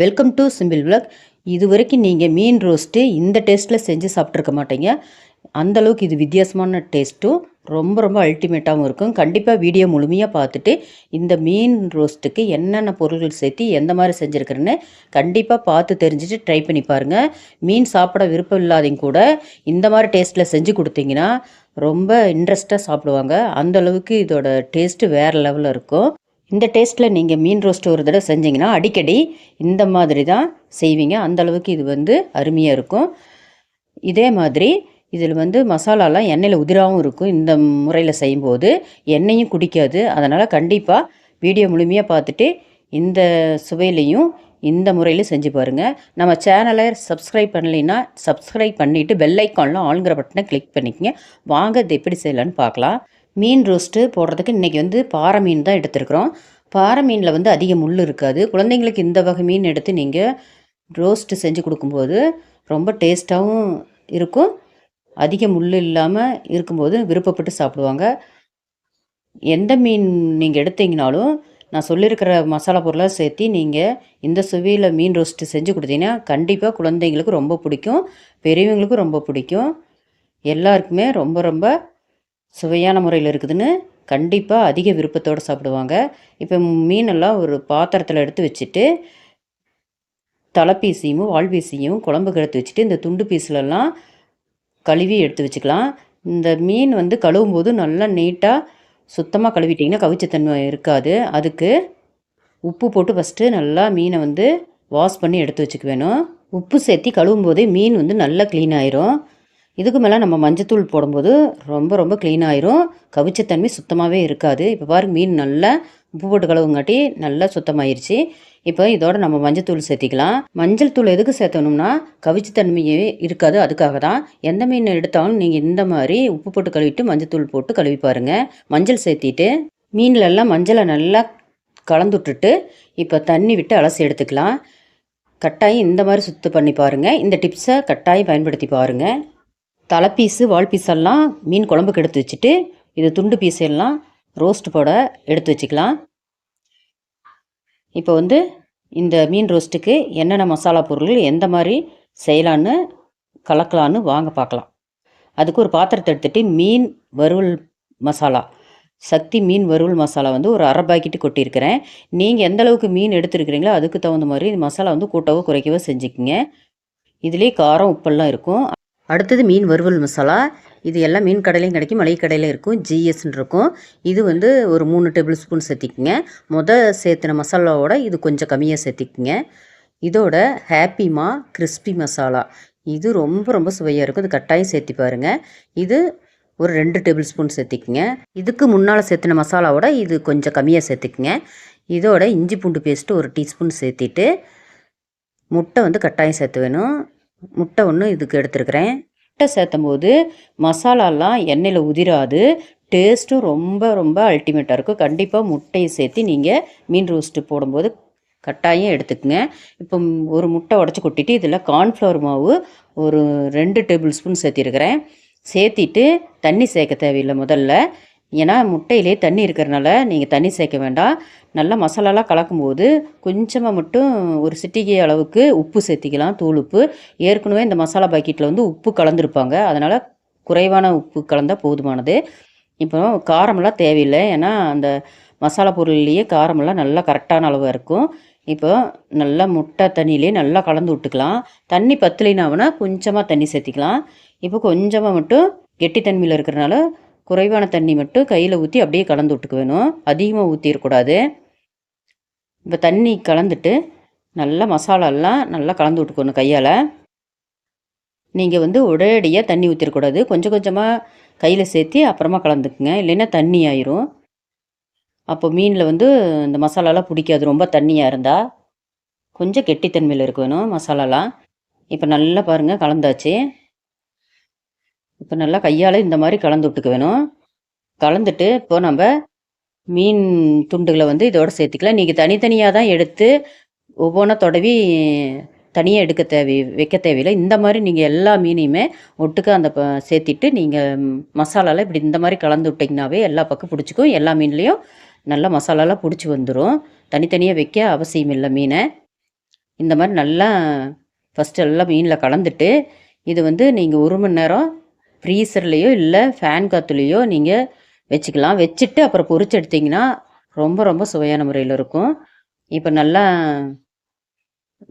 Welcome to simple விளக் இது வரைக்கும் நீங்கள் மீன் ரோஸ்ட்டு இந்த டேஸ்ட்டில் செஞ்சு சாப்பிட்ருக்க மாட்டீங்க. அந்த அளவுக்கு இது வித்தியாசமான டேஸ்ட்டும் ரொம்ப ரொம்ப அல்டிமேட்டாகவும் இருக்கும். கண்டிப்பாக வீடியோ முழுமையாக பார்த்துட்டு இந்த மீன் ரோஸ்ட்டுக்கு என்னென்ன பொருள்கள் சேர்த்து எந்த மாதிரி செஞ்சுருக்கிறேன்னு கண்டிப்பாக பார்த்து தெரிஞ்சுட்டு ட்ரை பண்ணி பாருங்கள் மீன் சாப்பிட விருப்பம் இல்லாதவங்க கூட இந்த மாதிரி டேஸ்ட்டில் செஞ்சு கொடுத்தீங்கன்னா ரொம்ப இன்ட்ரெஸ்ட்டாக சாப்பிடுவாங்க. அந்த அளவுக்கு இதோட டேஸ்ட்டு வேறு லெவலில் இருக்கும். இந்த டேஸ்ட்டில் நீங்கள் மீன் ரோஸ்ட்டு ஒரு தடவை செஞ்சிங்கன்னா அடிக்கடி இந்த மாதிரி தான் செய்வீங்க. அந்த அளவுக்கு இது வந்து அருமையாக இருக்கும். இதே மாதிரி இதில் வந்து மசாலாலாம் எண்ணெயில் உதிராகவும் இருக்கும். இந்த முறையில் செய்யும்போது எண்ணெயும் குடிக்காது. அதனால் கண்டிப்பாக வீடியோ முழுமையாக பார்த்துட்டு இந்த சுவையிலையும் இந்த முறையில் செஞ்சு பாருங்கள் நம்ம சேனலை சப்ஸ்கிரைப் பண்ணலைன்னா சப்ஸ்கிரைப் பண்ணிவிட்டு பெல்லைக்கான்லாம் ஆளுங்கிற பட்டனை கிளிக் பண்ணிக்கங்க. வாங்க இது எப்படி செய்யலான்னு பார்க்கலாம். மீன் ரோஸ்ட்டு போடுறதுக்கு இன்றைக்கி வந்து பாறை மீன் தான் எடுத்துருக்குறோம். பாறை மீனில் வந்து அதிக முள் இருக்காது. குழந்தைங்களுக்கு இந்த வகை மீன் எடுத்து நீங்கள் ரோஸ்ட்டு செஞ்சு கொடுக்கும்போது ரொம்ப டேஸ்ட்டாகவும் இருக்கும். அதிக முள் இல்லாமல் இருக்கும்போது விருப்பப்பட்டு சாப்பிடுவாங்க. எந்த மீன் நீங்கள் எடுத்தீங்கனாலும் நான் சொல்லியிருக்கிற மசாலா பொருளாக சேர்த்து நீங்கள் இந்த சுவையில் மீன் ரோஸ்ட்டு செஞ்சு கொடுத்தீங்கன்னா கண்டிப்பாக குழந்தைங்களுக்கு ரொம்ப பிடிக்கும். பெரியவங்களுக்கும் ரொம்ப பிடிக்கும். எல்லாருக்குமே ரொம்ப ரொம்ப சுவையான முறையில் இருக்குதுன்னு கண்டிப்பாக அதிக விருப்பத்தோடு சாப்பிடுவாங்க. இப்போ மீனெல்லாம் ஒரு பாத்திரத்தில் எடுத்து வச்சுட்டு தலைப்பீசியும் வால்பீசியும் குழம்புக்கு எடுத்து வச்சுட்டு இந்த துண்டு பீஸ்லலாம் கழுவி எடுத்து வச்சுக்கலாம். இந்த மீன் வந்து கழுவும் போது நல்லா நீட்டாக சுத்தமாக கழுவிட்டிங்கன்னா கவிச்சத்தன்மை இருக்காது. அதுக்கு உப்பு போட்டு ஃபஸ்ட்டு நல்லா மீனை வந்து வாஷ் பண்ணி எடுத்து வச்சுக்க வேணும். உப்பு சேர்த்தி கழுவும் போதே மீன் வந்து நல்லா க்ளீன் ஆயிரும். இதுக்கு மேலே நம்ம மஞ்சத்தூள் போடும்போது ரொம்ப ரொம்ப க்ளீன் ஆயிரும். கவிச்சத்தன்மை சுத்தமாகவே இருக்காது. இப்போ பாருங்க மீன் நல்லா உப்பு போட்டு கழுவுங்காட்டி நல்லா சுத்தமாயிருச்சு. இப்போ இதோட நம்ம மஞ்சத்தூள் சேர்த்திக்கலாம். மஞ்சள் தூள் எதுக்கு சேர்த்தணும்னா கவிச்சுத்தன்மையே இருக்காது. அதுக்காக தான் எந்த மீன் எடுத்தாலும் நீங்கள் இந்த மாதிரி உப்பு போட்டு கழுவிட்டு மஞ்சத்தூள் போட்டு கழுவி பாருங்கள் மஞ்சள் சேர்த்திட்டு மீன்லெல்லாம் மஞ்சளை நல்லா கலந்துட்டுட்டு இப்போ தண்ணி விட்டு அலசி எடுத்துக்கலாம். கட்டாயம் இந்த மாதிரி சுத்தம் பண்ணி பாருங்கள் இந்த டிப்ஸை கட்டாயம் பயன்படுத்தி பாருங்கள் தலை பீஸு வால் பீஸெல்லாம் மீன் குழம்புக்கு எடுத்து வச்சுட்டு இது துண்டு பீஸ் எல்லாம் ரோஸ்ட் போட எடுத்து வச்சுக்கலாம். இப்போ வந்து இந்த மீன் ரோஸ்ட்டுக்கு என்னென்ன மசாலா பொருள் எந்த மாதிரி செய்யலான்னு கலக்கலான்னு வாங்க பார்க்கலாம். அதுக்கு ஒரு பாத்திரத்தை எடுத்துகிட்டு மீன் வறுவல் மசாலா சக்தி மீன் வறுவல் மசாலா வந்து ஒரு அரை பாக்கெட்டு கொட்டியிருக்கிறேன். நீங்கள் எந்த அளவுக்கு மீன் எடுத்துருக்கிறீங்களோ அதுக்கு தகுந்த மாதிரி மசாலா வந்து கூட்டவோ குறைக்கவோ செஞ்சுக்கிங்க. இதுலேயே காரம் உப்பெல்லாம் இருக்கும். அடுத்தது மீன் வறுவல் மசாலா. இது எல்லாம் மீன் கடையிலையும் கிடைக்கும் மளிகை கடையில் இருக்கும் ஜிஎஸ்ன்னு இருக்கும். இது வந்து ஒரு மூணு டேபிள் ஸ்பூன் சேர்த்திக்கங்க. மொதல் சேர்த்துன மசாலாவோட இது கொஞ்சம் கம்மியாக சேர்த்திக்கங்க. இதோட ஹாப்பிமா கிறிஸ்பி மசாலா இது ரொம்ப ரொம்ப சுவையாக இருக்கும். இது கட்டாயம் சேர்த்தி பாருங்கள் இது ஒரு ரெண்டு டேபிள் ஸ்பூன் சேர்த்திக்கங்க. இதுக்கு முன்னால் சேர்த்துன மசாலாவோட இது கொஞ்சம் கம்மியாக சேர்த்துக்குங்க. இதோட இஞ்சி பூண்டு பேஸ்ட்டு ஒரு டீஸ்பூன் சேர்த்திட்டு முட்டை வந்து கட்டாயம் சேர்த்து வேணும். முட்டை ஒன்று இதுக்கு எடுத்துருக்கிறேன். முட்டை சேர்த்தும் போது மசாலாலாம் எண்ணெயில் உதிராது. டேஸ்ட்டும் ரொம்ப ரொம்ப அல்டிமேட்டாக இருக்கும் கண்டிப்பாக முட்டையை சேர்த்து நீங்கள் மீன் ரோஸ்ட்டு போடும்போது கட்டாயம் எடுத்துக்கங்க. இப்போ ஒரு முட்டை உடச்சி கொட்டிட்டு இதில் கார்ன்ஃப்ளவர் மாவு ஒரு ரெண்டு டேபிள் ஸ்பூன் சேர்த்திருக்கிறேன். சேர்த்திட்டு தண்ணி சேர்க்க தேவையில்லை முதல்ல. ஏன்னா முட்டையிலே தண்ணி இருக்கிறனால நீங்கள் தண்ணி சேர்க்க வேண்டாம். நல்லா மசாலாலாம் கலக்கும்போது கொஞ்சமாக மட்டும் ஒரு சிட்டிகை அளவுக்கு உப்பு சேர்த்திக்கலாம் தூள் உப்பு. ஏற்கனவே இந்த மசாலா பாக்கெட்டில் வந்து உப்பு கலந்துருப்பாங்க. அதனால் குறைவான உப்பு கலந்தால் போதுமானது. இப்போ காரமெல்லாம் தேவையில்லை. ஏன்னா அந்த மசாலா பொருள்லேயே காரமெல்லாம் நல்லா கரெக்டான அளவாக இருக்கும். இப்போ நல்லா முட்டை தண்ணியிலே நல்லா கலந்து விட்டுக்கலாம். தண்ணி பத்துலினாவனா கொஞ்சமாக தண்ணி சேர்த்திக்கலாம். இப்போ கொஞ்சமாக மட்டும் கெட்டி தன்மையில் இருக்கிறனால குறைவான தண்ணி மட்டும் கையில் ஊற்றி அப்படியே கலந்து விட்டுக்க வேணும். அதிகமாக ஊற்றிடக்கூடாது இப்போ தண்ணி கலந்துட்டு நல்லா மசாலாலாம் நல்லா கலந்து விட்டுக்கணும் கையால். நீங்கள் வந்து உடனடியாக தண்ணி ஊற்றிடக்கூடாது கொஞ்சம் கொஞ்சமாக கையில் சேர்த்து அப்புறமா கலந்துக்குங்க. இல்லைன்னா தண்ணி ஆயிரும். அப்போ மீனில் வந்து இந்த மசாலாலாம் பிடிக்காது. ரொம்ப தண்ணியாக இருந்தால் கொஞ்சம் கெட்டித்தன்மையில் இருக்க வேணும் மசாலாலாம். இப்போ நல்லா பாருங்கள் கலந்தாச்சு. இப்போ நல்லா கையால் இந்த மாதிரி கலந்து விட்டுக்க வேணும். கலந்துட்டு இப்போ நம்ம மீன் துண்டுகளை வந்து இதோட சேர்த்துக்கலாம். நீங்கள் தனித்தனியாக தான் எடுத்து ஒவ்வொன்றா தொடவி தனியாக எடுக்க தேவை வைக்க தேவையில்லை. இந்த மாதிரி நீங்கள் எல்லா மீனையுமே ஒட்டுக்க அந்த ப சேர்த்திட்டு நீங்கள் மசாலாலாம் இப்படி இந்த மாதிரி கலந்து விட்டிங்கனாவே எல்லா பக்கம் பிடிச்சிக்கும். எல்லா மீன்லேயும் நல்லா மசாலாலாம் பிடிச்சி வந்துடும் தனித்தனியாக வைக்க அவசியம் இல்லை மீனை. இந்த மாதிரி நல்லா ஃபஸ்ட்டு எல்லாம் மீனில் கலந்துட்டு இது வந்து நீங்கள் ஒரு மணி நேரம் ஃப்ரீசர்லேயோ இல்லை ஃபேன் காற்றுலேயோ நீங்கள் வச்சுக்கலாம். வச்சுட்டு அப்புறம் பொறிச்சு எடுத்தீங்கன்னா ரொம்ப ரொம்ப சுவையான முறையில் இருக்கும். இப்போ நல்லா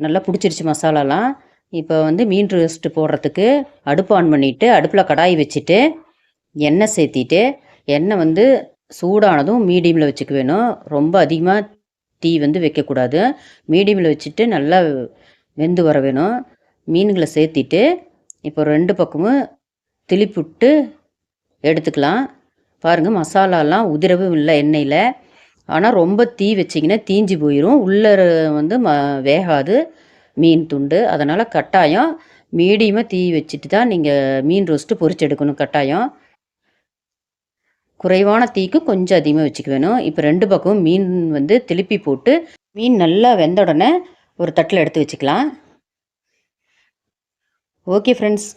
நல்லா பிடிச்சிருச்சு மசாலாலாம். இப்போ வந்து மீன் ரோஸ்ட்டு போடுறதுக்கு அடுப்பு ஆன் பண்ணிவிட்டு அடுப்பில் கடாய் வச்சுட்டு எண்ணெய் சேர்த்திட்டு எண்ணெய் வந்து சூடானதும் மீடியமில் வச்சுக்க வேணும். ரொம்ப அதிகமாக தீ வந்து வைக்கக்கூடாது. மீடியமில் வச்சுட்டு நல்லா வெந்து வர வேணும். மீன்களை சேர்த்திட்டு இப்போ ரெண்டு பக்கமும் திளிப்புட்டு எடுத்துக்கலாம். பாருங்கள் மசாலாலாம் உதிரவும் இல்லை எண்ணெயில். ஆனால் ரொம்ப தீ வச்சிங்கன்னா தீஞ்சு போயிடும் உள்ளே வந்து ம வேகாது மீன் துண்டு. அதனால் கட்டாயம் மீடியமாக தீ வச்சுட்டு தான் நீங்கள் மீன் ரோஸ்ட்டு பொரிச்சு எடுக்கணும் கட்டாயம். குறைவான தீக்கு கொஞ்சம் அதிகமாக வச்சுக்க வேணும். இப்போ ரெண்டு பக்கமும் மீன் வந்து திருப்பி போட்டு மீன் நல்லா வெந்த உடனே ஒரு தட்டில் எடுத்து வச்சுக்கலாம். ஓகே ஃப்ரெண்ட்ஸ்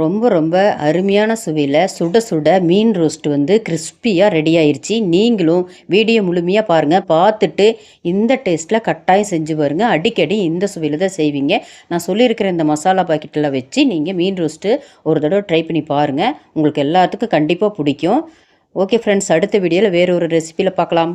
ரொம்ப ரொம்ப அருமையான சுவையில் சுட சுட மீன் ரோஸ்ட் வந்து கிறிஸ்பியாக ரெடி ஆயிடுச்சு நீங்களும் வீடியோ முழுமையாக பாருங்கள் பார்த்துட்டு இந்த டேஸ்ட்டில் கட்டாயம் செஞ்சு பாருங்கள் அடிக்கடி இந்த சுவையில் தான் செய்வீங்க. நான் சொல்லியிருக்கிற இந்த மசாலா பாக்கெட்டில் வச்சு நீங்கள் மீன் ரோஸ்ட்டு ஒரு தடவை ட்ரை பண்ணி பாருங்கள் உங்களுக்கு எல்லாத்துக்கும் கண்டிப்பாக பிடிக்கும். ஓகே ஃப்ரெண்ட்ஸ் அடுத்த வீடியோவில் வேறு ஒரு ரெசிப்பியில் பார்க்கலாம்.